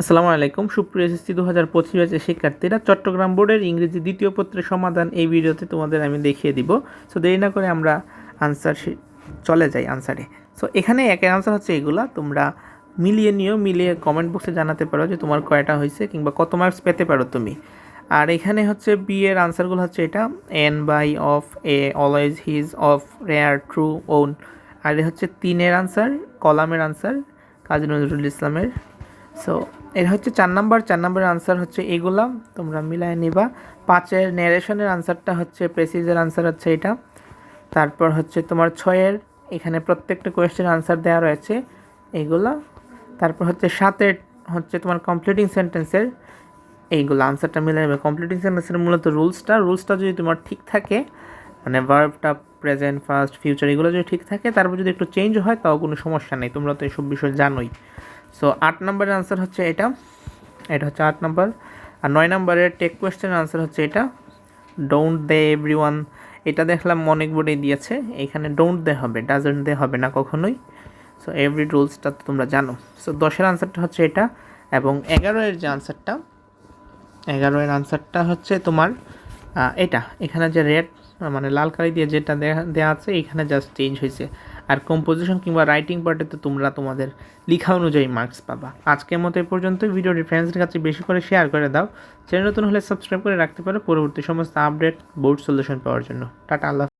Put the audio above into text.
আসসালামু আলাইকুম। সুপ্রিয় এসএসসি দু হাজার পঁচিশ ব্যাচের শিক্ষার্থীরা, চট্টগ্রাম বোর্ডের ইংরেজি দ্বিতীয় পত্রের সমাধান এই ভিডিওতে তোমাদের আমি দেখিয়ে দিব। সো দেরি না করে আমরা আনসার চলে যাই আনসারে সো এখানে একের আনসার হচ্ছে এগুলা। তোমরা মিলিয়ে নিও, মিলিয়ে কমেন্ট বক্সে জানাতে পারো যে তোমার কয়টা হয়েছে কিংবা কত মার্কস পেতে পারো তুমি। আর এখানে হচ্ছে বি এর আনসারগুলো হচ্ছে এটা N by of a always his of rare true own আর এ হচ্ছে তিনের আনসার কলামের আনসার কাজী নজরুল ইসলামের। সো এর হচ্ছে চার নাম্বার, চার নাম্বারের আনসার হচ্ছে এগুলা তোমরা মিলায় নিবা। পাঁচের ন্যারেশনের আনসারটা হচ্ছে প্রেসিজের আনসার হচ্ছে এটা। তারপর হচ্ছে তোমার ছয়ের, এখানে প্রত্যেকটা কোয়েশ্চেনের আনসার দেওয়া রয়েছে এইগুলা তারপর হচ্ছে সাতের, হচ্ছে তোমার কমপ্লিটিং সেন্টেন্সের এইগুলো আনসারটা মিলে নেবে। কমপ্লিটিং সেন্টেন্সের মূলত রুলসটা রুলসটা যদি তোমার ঠিক থাকে মানে ভার্বটা প্রেজেন্ট ফার্স্ট ফিউচার এগুলো যদি ঠিক থাকে, তারপর যদি একটু চেঞ্জ হয়, তাও কোনো সমস্যা নেই। তোমরা তো এইসব বিষয় জানোই। সো আট নম্বরের আনসার হচ্ছে এটা। এটা হচ্ছে আট নম্বর আর নয় নম্বরের টেক কোয়েশ্চেনের আনসার হচ্ছে এটা। ডোন্ট দে এভরি ওয়ান এটা দেখলাম অনেক বোর্ডে দিয়েছে। এখানে ডোন্ট দে হবে ডাজেন্ট দে হবে না কখনোই। সো এভরি রুলসটা তো তোমরা জানো। সো দশের আনসারটা হচ্ছে এটা এবং এগারোয়ের যে আনসারটা এগারোয়ের আনসারটা হচ্ছে তোমার এটা। এখানে যে রেড মানে লাল কালি দিয়ে যেটা দেওয়া আছে, এখানে জাস্ট চেঞ্জ হয়েছে। আর কম্পোজিশন কিংবা রাইটিং পার্টে তো তোমরা তোমাদের লেখা অনুযায়ী মার্কস পাবা। আজকের মতো এ পর্যন্ত ভিডিও ফ্রেন্ডসদের কাছে বেশি করে শেয়ার করে দাও। চ্যানেল নতুন হলে সাবস্ক্রাইব করে রাখতে পারো। পরবর্তী সমস্ত আপডেট বোর্ড সলিউশন পাওয়ার জন্য। টাটা, আল্লাহ